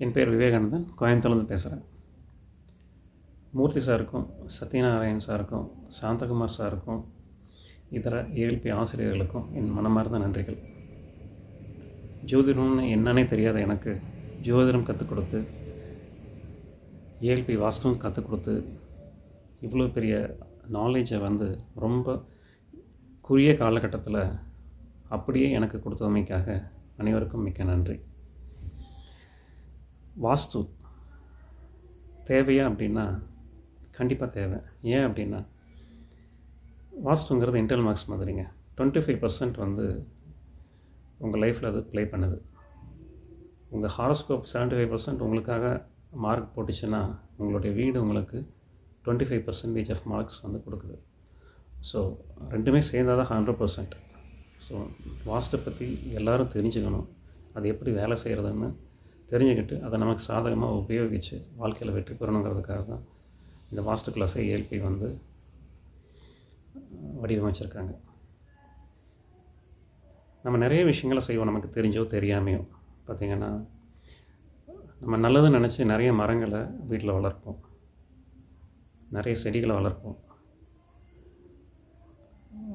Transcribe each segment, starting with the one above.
என் பேர் விவேகானந்தன் கோயம்புத்தூர்லேருந்து பேசுகிறேன் மூர்த்தி சாருக்கும் சத்யநாராயண் சாருக்கும் சாந்தகுமார் சாருக்கும் இதர ஏஎல்பி ஆசிரியர்களுக்கும் என் மனமார்ந்த நன்றிகள். ஜோதிடம்னு என்னன்னே தெரியாத எனக்கு ஜோதிடம் கற்றுக் கொடுத்து ஏஎல்பி வாஸ்துவம் கற்றுக் கொடுத்து இவ்வளோ பெரிய நாலேஜை வந்து ரொம்ப குறுகிய காலகட்டத்தில் அப்படியே எனக்கு கொடுத்தமைக்காக அனைவருக்கும் மிக்க நன்றி. வாஸ்து தேவையா அப்படின்னா கண்டிப்பாக தேவை. ஏன் அப்படின்னா வாஸ்துங்கிறது இன்டர்னல் மார்க்ஸ் மாதிரிங்க. டுவெண்ட்டி ஃபைவ் பர்சன்ட் வந்து உங்கள் லைஃப்பில் அது ப்ளே பண்ணுது. உங்கள் ஹாரோஸ்கோப் செவன்ட்டி ஃபைவ் பர்சன்ட் உங்களுக்காக மார்க் போட்டுச்சுன்னா உங்களுடைய வீடு உங்களுக்கு twenty five percentage of marks வந்து கொடுக்குது. ஸோ ரெண்டுமே சேர்ந்தால் தான் ஹண்ட்ரட் பர்சன்ட் ஸோ வாஸ்ட்டை பற்றி எல்லோரும் தெரிஞ்சுக்கணும். அது எப்படி வேலை செய்கிறதுன்னு தெரிஞ்சுக்கிட்டு அதை நமக்கு சாதகமாக உபயோகித்து வாழ்க்கையில் வெற்றி பெறணுங்கிறதுக்காக தான் இந்த வாஸ்து கிளாஸை ஏஎல்பி வந்து வடிவமைச்சிருக்காங்க. நம்ம நிறைய விஷயங்களை செய்வோம் நமக்கு தெரிஞ்சோ தெரியாமையோ. பார்த்திங்கன்னா நம்ம நல்லது நினச்சி நிறைய மரங்களை வீட்டில் வளர்ப்போம். நிறைய செடிகளை வளர்ப்போம்.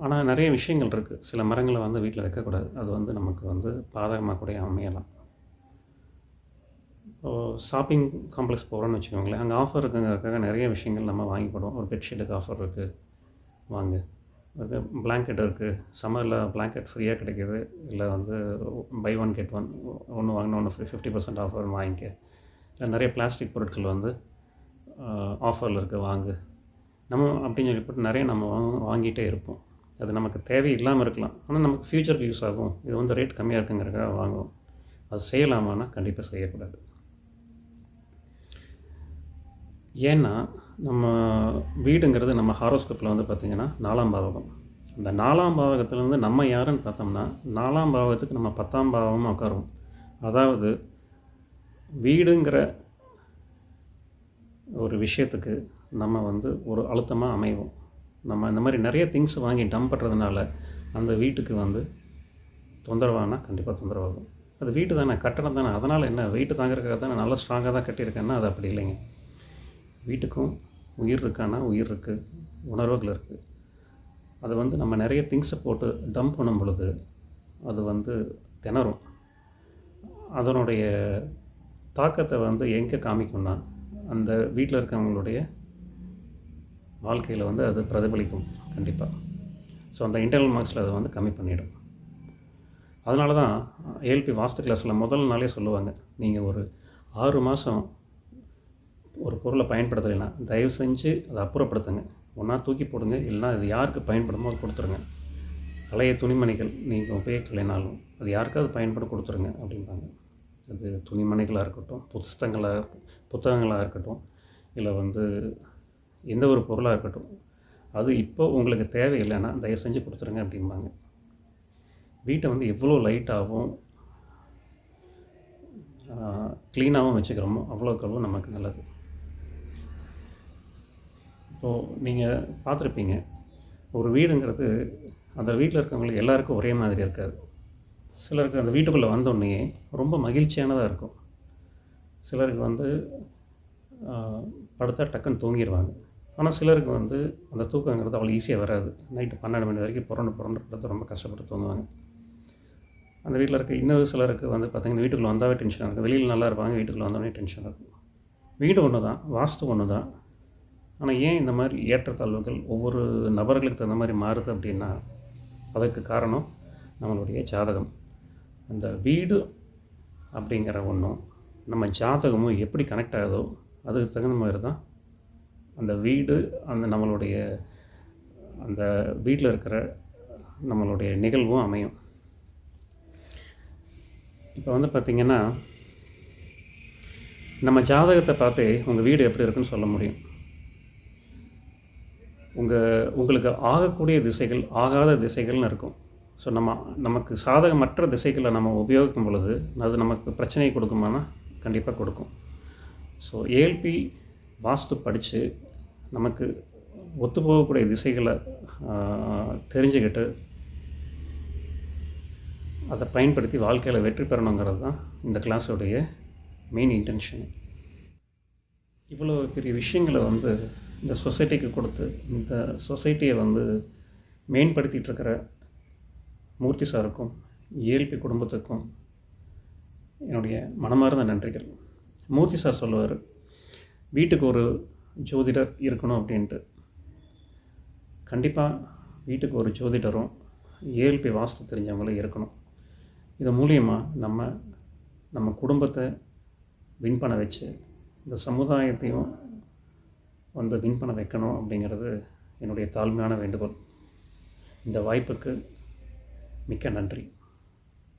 ஆனால் நிறைய விஷயங்கள் இருக்குது சில மரங்களை வந்து வீட்டில் வைக்கக்கூடாது. அது வந்து நமக்கு வந்து பாதகமாக கூட அமையலாம். ஷாப்பிங் காம்ப்ளெக்ஸ் போகிறோன்னு வச்சுக்கோங்களேன். அங்கே ஆஃபர் இருக்குங்கிறதுக்காக நிறைய விஷயங்கள் நம்ம வாங்கி போடுவோம் ஒரு பெட்ஷீட்டுக்கு ஆஃபர் இருக்குது வாங்க. அது பிளாங்கெட் இருக்குது சம்மரில் பிளாங்கெட் ஃப்ரீயாக கிடைக்கிது. இல்லை வந்து பை ஒன் கெட் ஒன் ஒன்று வாங்கினா ஒன்று ஃப்ரீ ஃபிஃப்டி பர்சன்ட் ஆஃபர் வாங்கிக்க. இல்லை நிறைய பிளாஸ்டிக் பொருட்கள் வந்து ஆஃபரில் இருக்குது வாங்கு. நம்ம அப்படின்னு சொல்லி போட்டு நிறைய நம்ம வாங்கிட்டே இருப்போம். அது நமக்கு தேவை இல்லாமல் இருக்கலாம். ஆனால் நமக்கு ஃப்யூச்சருக்கு யூஸ் ஆகும். இது வந்து ரேட் கம்மியாக இருக்குங்கிறக்காக வாங்குவோம். அது செய்யலாமான்னா கண்டிப்பாக செய்யக்கூடாது. ஏன்னா நம்ம வீடுங்கிறது நம்ம ஹாரோஸ்கோப்பில் வந்து பார்த்திங்கன்னா நாலாம் பாவகம். அந்த நாலாம் பாவகத்துலேருந்து நம்ம யாருன்னு பார்த்தோம்னா நாலாம் பாவகத்துக்கு நம்ம பத்தாம் பாவமாக உட்காருவோம். அதாவது வீடுங்கிற ஒரு விஷயத்துக்கு நம்ம வந்து ஒரு அழுத்தமாக அமைவோம். நம்ம இந்த மாதிரி நிறைய திங்ஸ் வாங்கி டம்ப் பண்ணுறதுனால அந்த வீட்டுக்கு வந்து தொந்தரவானா கண்டிப்பாக தொந்தரவாகும். அது வீட்டு தானே கட்டணம் தானே. அதனால் என்ன வெயிட்டு தாங்கிறதுக்காக தானே நல்லா ஸ்ட்ராங்காக தான் கட்டியிருக்கேன்னா அது அப்படி இல்லைங்க. வீட்டுக்கும் உயிர் இருக்கான்னா உயிர் இருக்குது உணர்வுகள் இருக்குது அது வந்து நம்ம நிறைய திங்ஸை போட்டு டம்ப் பண்ணும் பொழுது அது வந்து திணறும். அதனுடைய தாக்கத்தை வந்து எங்கே காமிக்கும்னா அந்த வீட்டில் இருக்கவங்களுடைய வாழ்க்கையில் வந்து அது பிரதிபலிக்கும் கண்டிப்பாக ஸோ அந்த இன்டர்னல் மார்க்ஸில் அதை வந்து கம்மி பண்ணிவிடும் அதனால தான் ஏஎல்பி வாஸ்து கிளாஸில் முதல் நாளே சொல்லுவாங்க நீங்கள் ஒரு ஆறு மாதம் பொருளை பயன்படுத்தலைன்னா தயவு செஞ்சு அதை அப்புறப்படுத்துங்க. ஒன்றா தூக்கி போடுங்க இல்லைனா அது யாருக்கு பயன்படுமோ அது கொடுத்துருங்க. பழைய துணிமணிகள் நீங்கள் உபயோகிக்கலைனாலும் அது யாருக்காவது பயன்பட கொடுத்துருங்க அப்படிம்பாங்க. அது துணிமணிகளாக இருக்கட்டும் புத்தகங்களாக புத்தகங்களாக இருக்கட்டும் இல்லை வந்து எந்த ஒரு பொருளாக இருக்கட்டும் அது இப்போ உங்களுக்கு தேவையில்லைன்னா தயவு செஞ்சு கொடுத்துருங்க அப்படிம்பாங்க. வீட்டை வந்து எவ்வளோ லைட்டாகவும் க்ளீனாகவும் வச்சுக்கிறோமோ அவ்வளோக்கு அவ்வளோ நமக்கு நல்லது. இப்போது நீங்கள் பார்த்துருப்பீங்க ஒரு வீடுங்கிறது அந்த வீட்டில் இருக்கவங்களுக்கு எல்லாருக்கும் ஒரே மாதிரி இருக்காது. சிலருக்கு அந்த வீட்டுக்குள்ளே வந்தோடனே ரொம்ப மகிழ்ச்சியானதாக இருக்கும். சிலருக்கு வந்து படுத்தா டக்குன்னு தூங்கிடுவாங்க ஆனால் சிலருக்கு வந்து அந்த தூக்கங்கிறது அவ்வளோ ஈஸியாக வராது. நைட்டு பன்னெண்டு மணி வரைக்கும் புரண்டு புரண்டு படுத்து ரொம்ப கஷ்டப்பட்டு தூங்குவாங்க. அந்த வீட்டில் இருக்க இன்னொரு சிலருக்கு வந்து பார்த்திங்கன்னா வீட்டுக்குள்ளே வந்தாவே டென்ஷனாக இருக்கும். வெளியில் நல்லா இருப்பாங்க வீட்டுக்குள்ளே வந்தோடனே டென்ஷனாக இருக்கும். வீடு ஒன்று தான் வாஸ்து ஒன்று தான் ஆனால் ஏன் இந்த மாதிரி ஏற்றத்தாழ்வுகள் ஒவ்வொரு நபர்களுக்கு தகுந்த மாதிரி மாறுது அப்படின்னா அதற்கு காரணம் நம்மளுடைய ஜாதகம். அந்த வீடு அப்படிங்கிற ஒன்றும் நம்ம ஜாதகமும் எப்படி கனெக்ட் ஆகுதோ அதுக்கு தகுந்த மாதிரி தான் அந்த வீடு அந்த நம்மளுடைய அந்த வீட்டில் இருக்கிற நம்மளுடைய நிகழ்வும் அமையும். இப்போ வந்து பார்த்திங்கன்னா நம்ம ஜாதகத்தை பார்த்தே உங்கள் வீடு எப்படி இருக்குன்னு சொல்ல முடியும். உங்கள் உங்களுக்கு ஆகக்கூடிய திசைகள் ஆகாத திசைகள்னு இருக்கும். ஸோ நம்ம நமக்கு சாதகமற்ற திசைகளை நம்ம உபயோகிக்கும் பொழுது அது நமக்கு பிரச்சனையை கொடுக்குமானா கண்டிப்பாக கொடுக்கும். ஸோ ஏஎல்பி வாஸ்து படித்து நமக்கு ஒத்து போகக்கூடிய திசைகளை தெரிஞ்சுக்கிட்டு அதை பயன்படுத்தி வாழ்க்கையில் வெற்றி பெறணுங்கிறது தான் இந்த கிளாஸோடைய மெயின் இன்டென்ஷன் இவ்வளோ பெரிய விஷயங்களை வந்து இந்த சொசைட்டிக்கு கொடுத்து இந்த சொசைட்டியை வந்து மேம்படுத்திகிட்டு இருக்கிற மூர்த்தி சாருக்கும் ஏல்பி குடும்பத்துக்கும் என்னுடைய மனமார்ந்த நன்றிகள். மூர்த்தி சார் சொல்லுவார் வீட்டுக்கு ஒரு ஜோதிடர் இருக்கணும் அப்படின்ட்டு. கண்டிப்பாக வீட்டுக்கு ஒரு ஜோதிடரும் ஏஎல்பி வாஸ்து தெரிஞ்சவங்களும் இருக்கணும். இது மூலியமாக நம்ம நம்ம குடும்பத்தை வின் பண்ண வச்சு இந்த சமுதாயத்தையும் வந்து வின் பண்ண வைக்கணும் அப்படிங்கிறது என்னுடைய தாழ்மையான வேண்டுகோள். இந்த வாய்ப்புக்கு மிக்க நன்றி.